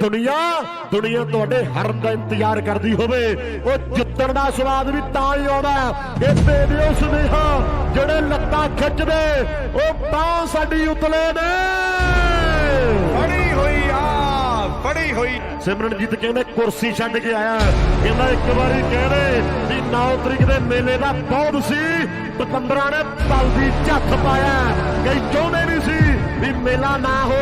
ਦੁਨੀਆ ਦੁਨੀਆ ਤੁਹਾਡੇ ਹਰਨ ਦਾ ਇੰਤਜ਼ਾਰ ਕਰਦੀ ਹੋਵੇ। ਉਹ ਜਿੱਤਣ ਦਾ ਸਵਾਦ ਵੀ ਤਾਂ ਹੀ ਆਉਂਦਾ ਇਹ ਦੇ ਦਿਓ ਸੁਨੇਹਾ ਜਿਹੜੇ ਲੱਤਾਂ ਖਿੱਚਦੇ ਉਹ ਤਾਂ ਸਾਡੀ ਉਤਲੇ ਨੇ। ਫੜੀ ਹੋਈ ਆ ਫੜੀ ਹੋਈ। ਸਿਮਰਨਜੀਤ ਕਹਿੰਦੇ ਕੁਰਸੀ ਛੱਡ ਕੇ ਆਇਆ। ਕਹਿੰਦਾ ਇੱਕ ਵਾਰੀ ਕਹਿੰਦੇ ਵੀ 9 ਤਰੀਕ ਦੇ ਮੇਲੇ ਦਾ ਬਹੁਤ ਸੀ ਪਤੰਦਰਾਂ ਨੇ ਬਲਦੀ ਝੱਥ ਪਾਇਆ। ਕਈ ਚਾਹੁੰਦੇ ਨਹੀਂ ਸੀ ਵੀ ਮੇਲਾ ਨਾ ਦੇ ਸੁਨੇਹਾ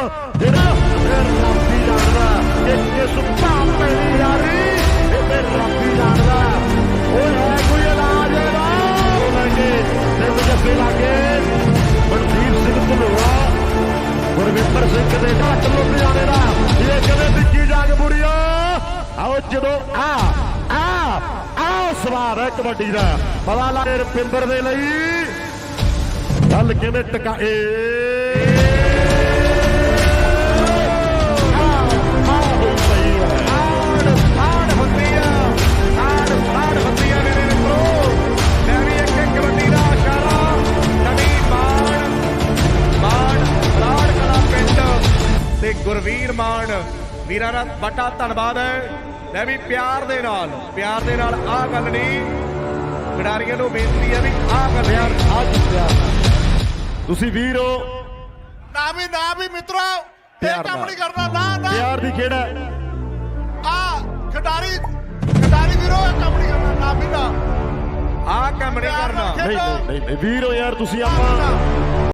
ਜਿਹੜਾ ਫਿਰ ਰੱਬੀ ਜਾਣਦਾ ਕਿ ਕਿਸ ਭਾਵ ਪੈਣੀ ਯਾਰੀ ਇਹ ਤੇ ਰੱਬੀ ਜਾਣਦਾ ਓਏ ਹੈ ਕੋਈ ਇਲਾਜ ਇਹਦਾ ਉਹ ਲਾਗੇ ਤੇ ਲਾਗੇ ਮਨਦੀਪ ਸਿੰਘ ਧਨੋਆ ਗੁਰਵਿੰਦਰ ਸਿੰਘ ਦੇ ਢੱਕ ਲੁਧਿਆਣੇ ਦਾ ਇਹ ਕਦੇ ਵਿੱਕੀ ਜਾਗ ਬੁੜੀਆ ਆਓ ਜਦੋਂ ਆ ਆ ਆ ਸਵਾਰ ਹੈ ਕਬੱਡੀ ਦਾ ਪਤਾ ਲੱਗੇ ਰਪਿੰਦਰ ਦੇ ਲਈ ਗੱਲ ਕਿਵੇਂ ਟਕਾ ਗੁਰਵੀਰ ਮਾਨ। ਵੀਰਾਂ ਦਾ ਬਟਾ ਧੰਨਵਾਦ ਹੈ। ਮੈਂ ਵੀ ਪਿਆਰ ਦੇ ਨਾਲ ਪਿਆਰ ਦੇ ਨਾਲ ਆਹ ਗੱਲ ਨਹੀਂ। ਖਿਡਾਰੀਆਂ ਨੂੰ ਬੇਨਤੀ ਹੈ ਵੀ ਆਹ ਗੱਲ ਪਿਆਰ ਆ ਜਿੱਤਿਆ ਤੁਸੀਂ ਵੀਰ ਹੋ। ਨਾ ਵੀ ਨਾ ਵੀ ਮਿੱਤਰੋ ਇਹ ਪਿਆਰ ਕੰਮ। ਨਹੀਂ ਕਰਨਾ ਨਾ ਨਾ। ਪਿਆਰ ਦੀ ਖੇਡ ਹੈ। ਆ ਖਿਡਾਰੀ ਖਿਡਾਰੀ ਵੀਰੋ ਇਹ ਕੰਮ ਨਹੀਂ ਕਰਨਾ ਨਾ ਵੀ ਨਾ। ਆਹ ਕੰਮ ਨਹੀਂ ਕਰਨਾ। ਨਹੀਂ। ਨਹੀਂ ਵੀਰ ਹੋ ਯਾਰ ਤੁਸੀਂ ਆਪਾਂ।